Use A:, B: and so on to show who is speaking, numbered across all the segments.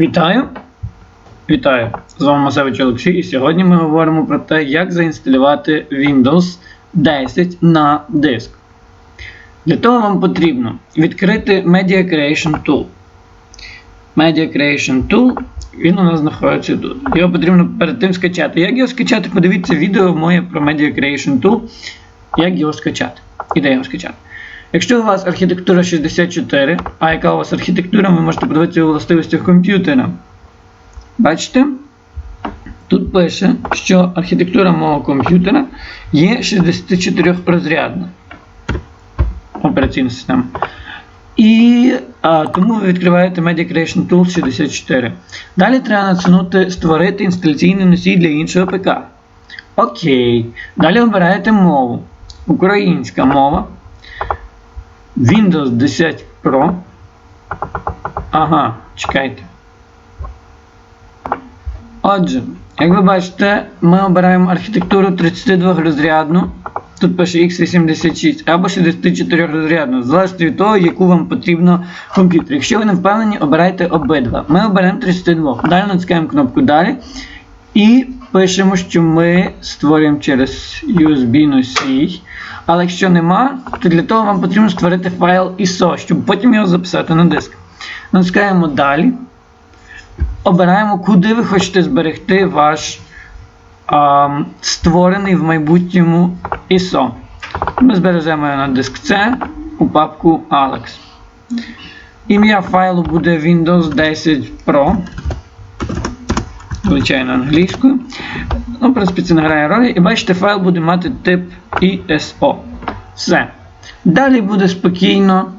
A: Вітаю! Вітаю! З вами Масевич Олексій, і сьогодні ми говоримо про те, як заінсталювати Windows 10 на диск. Для того вам потрібно відкрити Media Creation Tool. Media Creation Tool, він у нас знаходиться тут. Його потрібно перед тим скачати. Як його скачати? Подивіться відео моє про Media Creation Tool, як його скачати. І де його скачати. Якщо у вас архітектура 64, а яка у вас архітектура, ви можете подивитися у властивостях комп'ютера. Бачите? Тут пише, що архітектура мого комп'ютера є 64 розрядна операційна система. І а, тому ви відкриваєте Media Creation Tool 64. Далі треба натиснути Створити інсталяційний носій для іншого ПК. Окей. Далі обираєте мову. Українська мова. Windows 10 Pro. Ага, чекайте. Отже, як ви бачите, ми обираємо архітектуру 32 розрядну. Тут пише x86 або 64 розрядну, залежно від того, яку вам потрібно комп'ютер. Якщо ви не впевнені, обирайте обидва. Ми оберемо 32. Далі натискаємо кнопку Далі. І пишемо, що ми створюємо через USB носій. Але якщо нема, то для того вам потрібно створити файл ISO, щоб потім його записати на диск. Натискаємо Далі. Обираємо, куди ви хочете зберегти ваш а, створений в майбутньому ISO. Ми збережемо його на диск C у папку Alex. Ім'я файлу буде Windows 10 Pro. Звичайно, англійською. Ну, в принципі, це не грає ролі. І бачите, файл буде мати тип ISO. Все. Далі буде спокійно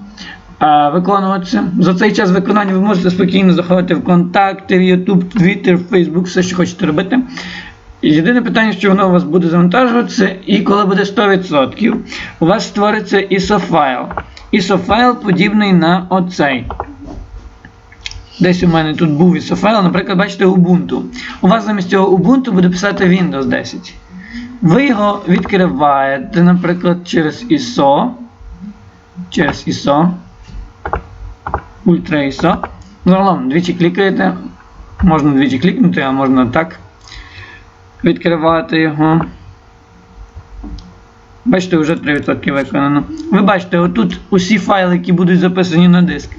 A: а, виконуватися. За цей час виконання ви можете спокійно заходити в контакти, в YouTube, Twitter, Facebook, все, що хочете робити. І Єдине питання, що воно у вас буде завантажуватися, і коли буде 100%, у вас створиться ISO файл. ISO файл подібний на оцей. Десь у мене тут був ISO файл, наприклад, бачите Ubuntu. У вас замість цього Ubuntu буде писати Windows 10. Ви його відкриваєте, наприклад, через ISO. Через ISO. Ultra ISO. Загалом двічі клікаєте. Можна двічі клікнути, а можна так. Відкривати його. Бачите, вже 3% виконано. Ви бачите, отут усі файли, які будуть записані на диск.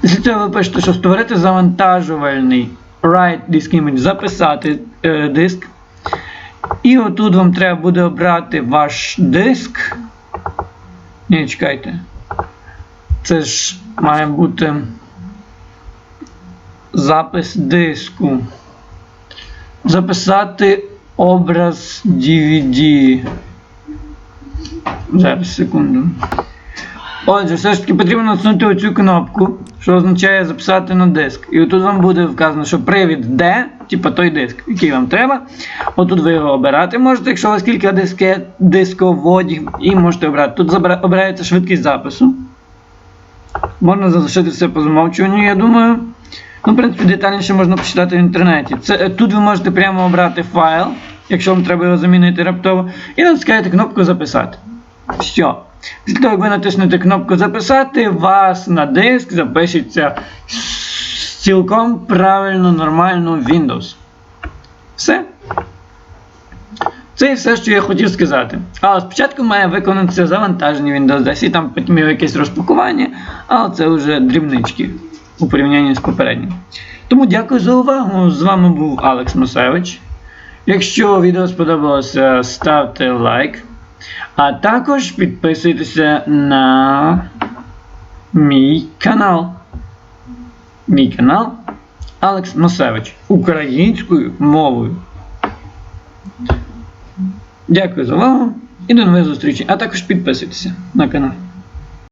A: Після цього ви пишете, що створити завантажувальний write disk image, записати е, диск. І отут вам треба буде обрати ваш диск. Ні, чекайте. Це ж має бути запис диску. Записати образ DVD. Зараз, секунду. Отже, все ж таки потрібно натиснути оцю кнопку, що означає записати на диск. І отут вам буде вказано, що привід D, типа той диск, який вам треба. Отут ви його обирати можете, якщо у вас кілька дискет, дисководів, і можете обрати. Тут обираєте швидкість запису. Можна залишити все по замовчуванню, я думаю. Ну, в принципі, детальніше можна почитати в інтернеті. Це, Тут ви можете прямо обрати файл, якщо вам треба його замінити раптово, і натискаєте кнопку Записати. Все. Після того, як ви натиснете кнопку Записати, вас на диск запишеться цілком правильно, нормально Windows. Все. Це і все, що я хотів сказати. Але спочатку має виконатися завантаження Windows 10, там потім його якесь розпакування, але це вже дрібнички у порівнянні з попереднім. Тому дякую за увагу. З вами був Алекс Мусевич. Якщо відео сподобалося, ставте лайк. А також підписуйтеся на мій канал. Мій канал Алекс Масевич українською мовою. Дякую за увагу і до нових зустрічей. А також підписуйтеся на канал.